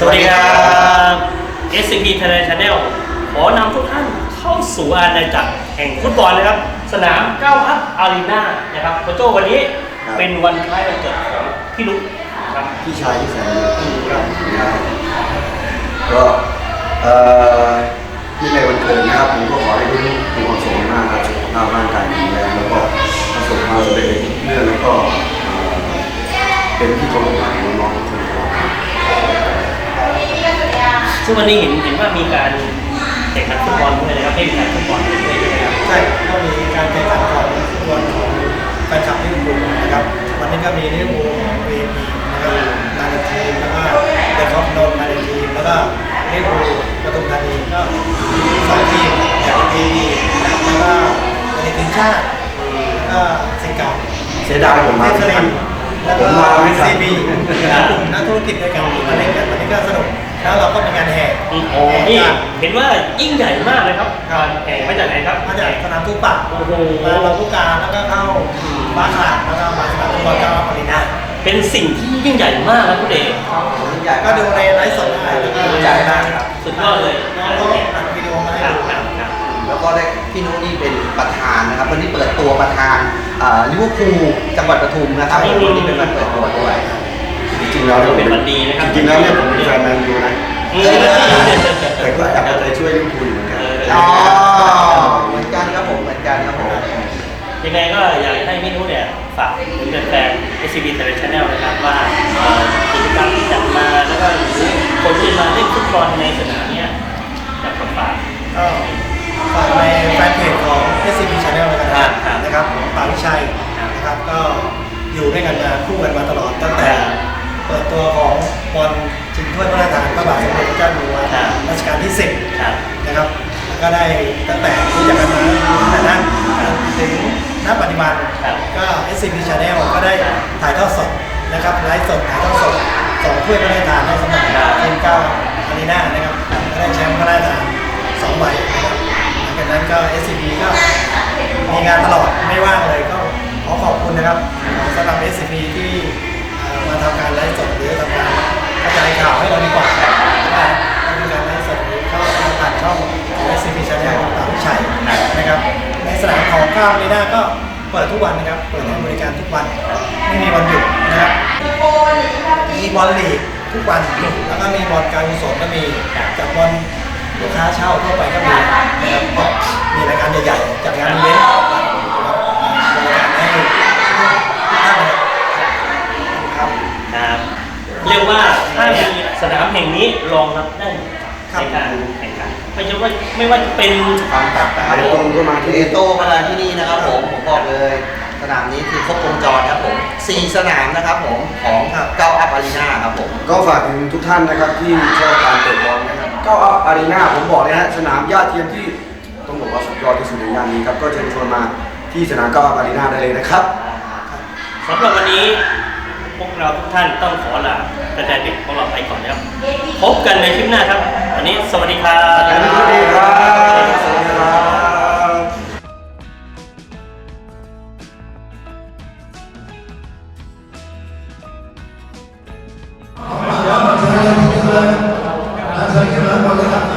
สวัสดีครับ SCP Thailand Channel ขอนำทุกท่านเข้าสู่อาณาจักรแห่งฟุตบอลนะครับ สนามก้าวอัพอารีนานะครับโคโจวันนี้ครับ เป็นวันคล้ายวันเกิดของพี่ลุกครับ พี่ชายที่แสนดีครับนะครับก็เอ่อที่ในวันเกิดนะครับผมก็ขอให้ทุก ซึ่งวันนี้เห็นเห็นว่ามีการแข่งขันฟุตบอลด้วยนะครับให้มีการฟุตบอลด้วยนะครับใช่ก็มีการแข่งขันของฟุตบอลของแฟนคลับลิเวอร์พูลนะครับ วันนี้ก็มีลิเวอร์พูลของ VP นะครับมาในทีมแล้วก็เดอะคอปโนนมาในทีมแล้วก็ลิเวอร์พูลปทุมธานีก็สองทีมจาก VP แล้วก็ในทีมชาติแล้วก็สิงคโปร์เสียดายผมมาเทไม่สทัลินมแล้ว ผก็มมาไม่ทันซีบีกลุ่มนักธุรกิจด้วยกันมาเล่นกันวันนี้ก็สนุกแล้วเราก็มีงานแห่โอ้โหแห่นี่กันเห็นว่ายิ่งใหญ่มากเลยครับการแข่งมาจากไหนครับมาจากสนามทุกป่าโอ้โหมาเราผู้การแล้วก็เข้าบ้านขลาดแล้วก็มาสนามฟุตบอลเจ้าปรินาเป็นสิ่งที่ยิ่งใหญ่มากนะคุณเอกก็ดูในไลฟ์สดได้แล้วก็ใหญ่มากครับสุดยอดเลยน้องเขาอัดวิดีโอมาให้ครับดูครับครับแล้วก็ได้พี่นุนี่เป็นประธานนะครับวันนี้เปิดตัวประธาน ลิเวอร์พูลจังหวัดปทุมนะครับวันนี้เป็นวันเปิดตัวด้วยจริงๆแล้วเนี่ยผมเป็นวันดีนะครับจริงๆแล้วเนี่ยผมเป็นแฟนแมนยูนะอืมแต่ ด้วยกันมาคู่กันมาตลอดตั้งแต่เปิดตัวของบอลชิงถ้วยพระราชทานพระบาทสมเด็จพระเจ้าอยู่หัวรัชกาลที่10ครับนะครับแล้วก็ได้ตั้งแต่รู้จักกันมาตั้งแต่นั้นถึงณปัจจุบันครับก็ SCP Channel ก็ได้ถ่ายทอดสดนะครับไลฟ์สดถ่ายทอดสดสองถ้วยพระราชทานให้สำหรับทีมเก้าอารีนานะครับก็ได้แชมป์พระราชทานสองใบนะครับหลังจากนั้นก็ SCP ก็มีงานตลอดไม่ว่างเลยก็ขอขอบคุณ นะครับสำหรับ SCP ที่มาทำการไลฟ์สดหรือทำการกระจายข่าวให้เราดีกว่าว่ามีการไลฟ์สดหรือเข้ามาผ่านช่องของ SCP Channel ของตามวิชัยนะครับ ในสนามของก้าวอารีนาก็เปิดทุกวันนะครับ เปิดให้บริการทุกวัน ไม่มีวันหยุดนะครับมีบอลลีกทุกวัน แล้วก็มีบอลการกุศลก็มีจากบอลลูกค้าเช่าทั่วไปก็มีนะครับมีรายการใหญ่ๆจากงานอีเวนต์นะครับบริการให้ทุกท่านนะครับ ครับเรียกว่า ถ้ามีสนามแห่งนี้รองรับได้ในการแข่งขันไม่ใช่ว่าไม่ว่าจะเป็นความแตกต่างไอ้ตรงก็มาที่เอนี่โตมาที่นี่นะครับผมผมบอกเลย สนามนี้คือครบวงจรครับผมสี่สนามนะครับผมของเก้าอัพอารีนาครับผมก็ฝากถึงทุกท่านนะครับที่ชอบการเตะบอลนะครับก็อัพอารีนาผมบอกเลยฮะสนามหญ้าเทียมที่ต้องบอกว่าสุดยอดที่สุดในย่านนี้ครับก็เชิญชวนมาที่สนามก็อัพอารีนาได้เลยนะครับสำหรับวันนี้ พวกเราทุกท่านต้องขอลาแต่แต่เด็กของเราไปก่อนนะครับ พบกันในคลิปหน้าครับ วันนี้สวัสดีครับสวัสดีครับสวัสดีค